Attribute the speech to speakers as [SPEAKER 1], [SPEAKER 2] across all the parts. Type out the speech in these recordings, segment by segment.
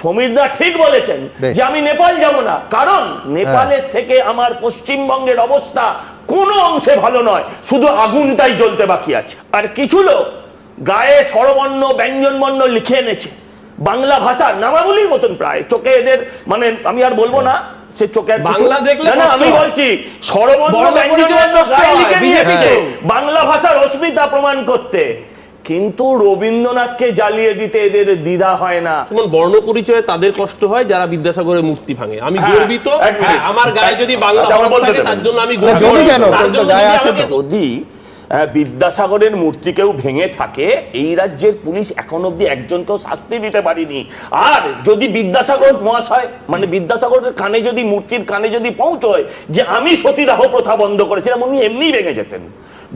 [SPEAKER 1] সমীরদা ঠিক বলেছেন যে আমি নেপাল যাব না কারণ নেপালের হ্যাঁ। থেকে আমার পশ্চিমবঙ্গের অবস্থা কোনো অংশে ভালো নয় শুধু আগুনটাই জ্বলতে বাকি আছে আর কিছু লোক গায়ে স্বরবর্ণ ব্যঞ্জনবর্ণ লিখে এনেছে বাংলা ভাষা নামাবলীর মতন প্রায় চোখে এদের মানে আমি আর বলবো না সে চোখে বাংলা
[SPEAKER 2] দেখলে না আমি বলছি স্বরবর্ণ ব্যঞ্জনবর্ণ লিখে নিয়ে
[SPEAKER 1] বাংলা ভাষার অস্মিতা প্রমাণ করতে কিন্তু রবীন্দ্রনাথকে জ্বালিয়ে দিতে এদের দ্বিধা হয় না
[SPEAKER 2] যেমন বর্ণ পরিচয়ে তাদের কষ্ট হয় যারা বিদ্যাসাগরের মুক্তি ভাঙে আমি হ্যাঁ, গর্বিত হ্যাঁ, আমার গায়ে যদি আচ্ছা,
[SPEAKER 1] যদি বিদ্যাসাগরের মূর্তি কেউ ভেঙে থাকে এই রাজ্যের পুলিশ এখন অব্দি একজনকেও শাস্তি দিতে পারিনি আর যদি বিদ্যাসাগর মহাশয় মানে বিদ্যাসাগরের কানে যদি মূর্তির কানে যদি পৌঁছয় যে আমি সতীদাহ প্রথা বন্ধ করেছিলাম উনি এমনি ভেঙে যেতেন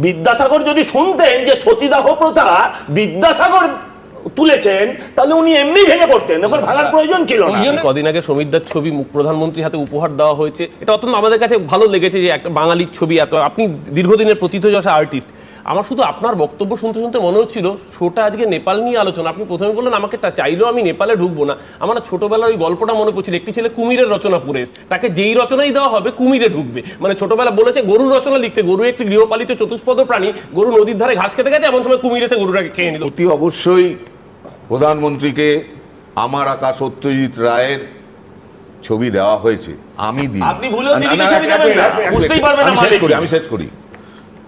[SPEAKER 1] বিদ্যাসাগর যদি শুনতেন যে সতীদাহ প্রথা বিদ্যাসাগর তুলেছেন তাহলে উনি এমনি ভেঙে পড়তেন এখন ভাঙার প্রয়োজন ছিল না
[SPEAKER 2] কদিন আগে সমীরদার ছবি প্রধানমন্ত্রীর হাতে উপহার দেওয়া হয়েছে এটা অত্যন্ত আমাদের কাছে ভালো লেগেছে যে একটা বাঙালির ছবি এত আপনি দীর্ঘদিনের প্রথিতযশা আর্টিস্ট আমার শুধু আপনার বক্তব্য শুনতে শুনতে মনে হচ্ছিল ছোটা আজকে নেপাল নিয়ে আলোচনা আপনি প্রথমে বললেন আমাকে চাইলেও আমি নেপালে ঢুকবো না আমার ছোটবেলার ওই গল্পটা মনে পড়ছিল একটি ছেলে কুমিরের রচনা পড়ে তাকে যেই রচনাই দেওয়া হবে কুমিরে ঢুকবে মানে ছোটবেলা বলেছে গরুর রচনা লিখতে গরু একটি গৃহপালিত চতুষ্পদ প্রাণী গরু নদীর ধারে ঘাস খেতে গেছে এমন সময় কুমির এসে গরুটাকে খেয়ে নিল
[SPEAKER 3] অতি অবশ্যই প্রধানমন্ত্রীকে আমার আকা সত্যজিৎ রায়ের ছবি দেওয়া হয়েছে আমি দিই
[SPEAKER 1] আপনি ভুলেও ছবি দেবেন না বুঝতেই পারবেন শেষ করি
[SPEAKER 3] আমি শেষ করি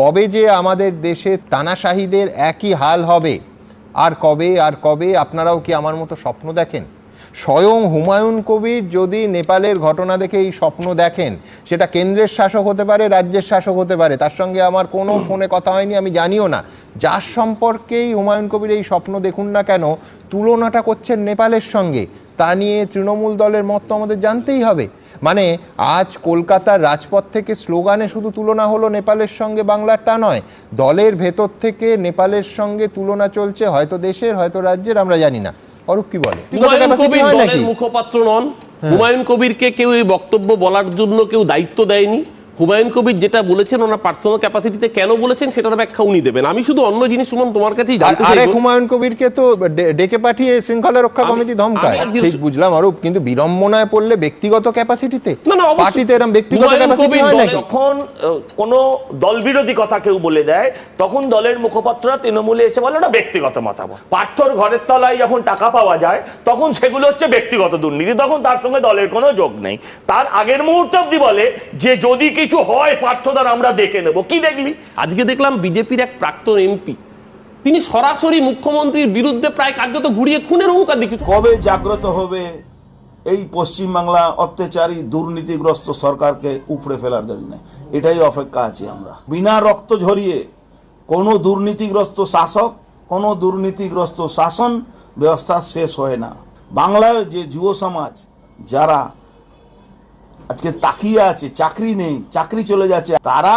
[SPEAKER 3] কবে যে আমাদের দেশে তানাশাহীদের একই হাল হবে আর কবে আর কবে আপনারাও কি আমার মতো স্বপ্ন দেখেন স্বয়ং হুমায়ুন কবির যদি নেপালের ঘটনা দেখে এই স্বপ্ন দেখেন সেটা কেন্দ্রের শাসক হতে পারে রাজ্যের শাসক হতে পারে তার সঙ্গে আমার কোনো ফোনে কথা হয়নি আমি জানিও না যার সম্পর্কেই হুমায়ুন কবির এই স্বপ্ন দেখুন না কেন তুলনাটা করছেন নেপালের সঙ্গে তা নিয়ে তৃণমূল দলের মত তো আমাদের জানতেই হবে মানে আজ কলকাতার রাজপথ থেকে স্লোগানে শুধু তুলনা হলো নেপালের সঙ্গে বাংলার তা নয় দলের ভেতর থেকে নেপালের সঙ্গে তুলনা চলছে হয়তো দেশের হয়তো রাজ্যের আমরা জানি না অরূপ কি বলে
[SPEAKER 2] মুখপাত্র নন হ্যাঁ। হুমায়ুন কবিরকে কেউ এই বক্তব্য বলার জন্য কেউ দায়িত্ব দেয়নি হুমায়ুন কবির যেটা বলেছেন ওনার পার্সোনাল ক্যাপাসিটিতে কেন বলেছেন সেটার ব্যাখ্যা উনি দেবেন আমি শুধু অন্য জিনিস শুনুন তোমার কাছেই জানতে চাই
[SPEAKER 3] হুমায়ুন কবিরকে তো ডেকে পাঠিয়ে শৃঙ্খলা রক্ষা কমিটি ধমকায় ঠিক বুঝলাম আরূপ কিন্তু বিড়ম্বনায় পড়লে ব্যক্তিগত ক্যাপাসিটিতে
[SPEAKER 2] না না পার্টিতে এরকম ব্যক্তিগত ক্যাপাসিটি হয় না
[SPEAKER 1] যখন কোন দল বিরোধী কথা কেউ বলে দেয় তখন দলের মুখপাত্র তৃণমূলে এসে বলে ওটা ব্যক্তিগত মতামত পার্থর ঘরের তলায় যখন টাকা পাওয়া যায় তখন সেগুলো হচ্ছে ব্যক্তিগত দুর্নীতি তখন তার সঙ্গে দলের কোনো যোগ নেই তার আগের মুহূর্তে অব্দি বলে যে যদি কিছু কিছু হয় পার্থদার আমরা দেখে নেব কি দেখলি
[SPEAKER 2] আজকে দেখলাম বিজেপির এক প্রাক্তন এমপি তিনি সরাসরি মুখ্যমন্ত্রীর বিরুদ্ধে প্রায় কার্যত ঘুরিয়ে খুনের হুঙ্কার দেখি
[SPEAKER 3] কবে জাগ্রত হবে এই পশ্চিমবাংলা অত্যাচারী দুর্নীতিগ্রস্ত সরকারকে উপড়ে ফেলার জন্য এটাই অপেক্ষা আছি আমরা বিনা রক্ত ঝরিয়ে কোনো দুর্নীতিগ্রস্ত শাসক কোনো দুর্নীতিগ্রস্ত শাসন ব্যবস্থা শেষ হয় না বাংলায় যে যুব সমাজ যারা আজকে তাকিয়ে আছে চাকরি নেই চাকরি চলে যাচ্ছে তারা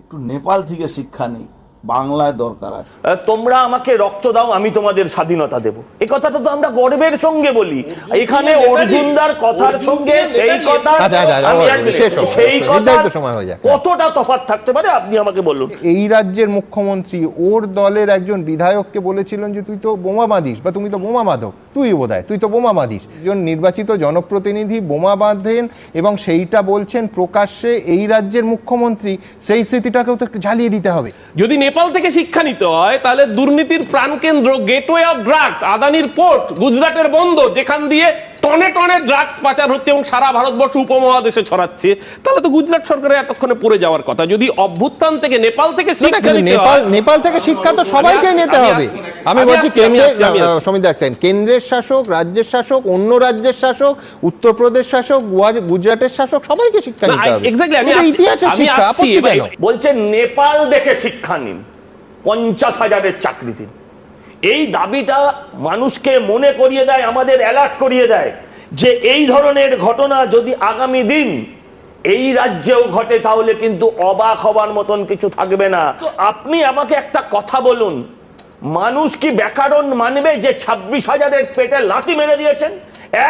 [SPEAKER 3] একটু নেপাল থেকে শিক্ষা নেই বাংলায় দরকার আছে
[SPEAKER 2] তোমরা আমাকে রক্ত দাও আমি তোমাদের স্বাধীনতা দেব এই কথাটা তো আমরা গর্বের সঙ্গে বলি এখানে অর্জুনদার কথার সঙ্গে সেই কথা আচ্ছা, আচ্ছা, আচ্ছা, সেই কথা হ্যাঁ। কতটা তফাৎ থাকতে পারে আপনি আমাকে বলুন
[SPEAKER 3] এই রাজ্যের মুখ্যমন্ত্রী ওর দলের একজন বিধায়ককে বলেছিলেন যে তুই তো বোমা বাঁধিস বা তুমি তো বোমা বাঁধক তুই বোধহয় তুই তো বোমা বাঁধিস একজন নির্বাচিত জনপ্রতিনিধি বোমা বাঁধেন এবং সেইটা বলছেন প্রকাশ্যে এই রাজ্যের মুখ্যমন্ত্রী সেই স্মৃতিটাকেও তো একটু ঝালিয়ে দিতে হবে
[SPEAKER 2] যদি নেপাল থেকে শিক্ষা নিতে হয় তাহলে দুর্নীতির প্রাণকেন্দ্র গেটওয়ে অফ ড্রাগস আদানির পোর্ট গুজরাটের বন্দর যেখান দিয়ে টনে টনে ড্রাগস পাচার হচ্ছে এবং সারা ভারতবর্ষ উপমহাদেশে ছড়াচ্ছে তাহলে তো গুজরাট সরকারের এতক্ষণে পড়ে যাওয়ার কথা যদি অভ্যুত্থান থেকে নেপাল থেকে শিক্ষা নেপাল
[SPEAKER 3] নেপাল থেকে শিক্ষা তো সবাইকে নিতে হবে আমি বলছি কেন্দ্রে সমীর দেখছেন কেন্দ্রের শাসক রাজ্যের শাসক অন্য রাজ্যের শাসক উত্তরপ্রদেশ শাসক গুজরাটের শাসক সবাইকে শিক্ষা নিতে হবে
[SPEAKER 2] ইতিহাসের শিক্ষা
[SPEAKER 1] বলছে নেপাল দেখে শিক্ষা নিন পঞ্চাশ হাজারের চাকরি দিন এই দাবিটা মানুষকে মনে করিয়ে দেয় আমাদের অ্যালার্ট করিয়ে দেয় যে এই ধরনের ঘটনা যদি আগামী দিন এই রাজ্যেও ঘটে তাহলে কিন্তু অবাক হবার মতন কিছু থাকবে না আপনি আমাকে একটা কথা বলুন মানুষ কি ব্যাকরণ মানবে যে ছাব্বিশ হাজারের পেটে লাথি মেরে দিয়েছেন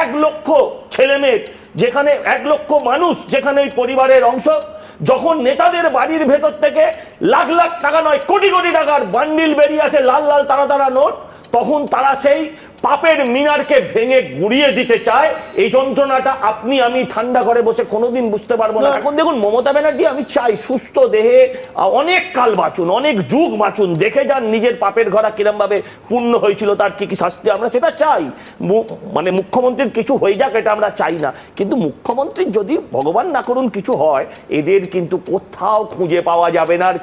[SPEAKER 1] এক লক্ষ ছেলেমেয়ে যেখানে এক লক্ষ মানুষ যেখানে এই পরিবারের অংশ যখন নেতাদের বাড়ির ভেতর থেকে লাখ লাখ টাকা নয় কোটি কোটি টাকার বান্ডিল বেরিয়ে আসে লাল লাল তারা তারা নোট তখন তারা সেই পাপের মিনারকে ভেঙে গুড়িয়ে দিতে চায় এই যন্ত্রণাটা আপনি আমি ঠান্ডা ঘরে বসে কোনোদিন বুঝতে পারবো না এখন দেখুন মমতা ব্যানার্জি আমি চাই সুস্থ দেহে অনেক কাল বাঁচুন অনেক যুগ বাঁচুন দেখে যান নিজের পাপের ঘরা কিরমভাবে পূর্ণ হয়েছিল তার কি কি শাস্তি আমরা সেটা চাই মানে মুখ্যমন্ত্রীর কিছু হয়ে যাক এটা আমরা চাই না কিন্তু মুখ্যমন্ত্রীর যদি ভগবান না করুন কিছু হয় এদের কিন্তু কোথাও খুঁজে পাওয়া যাবে না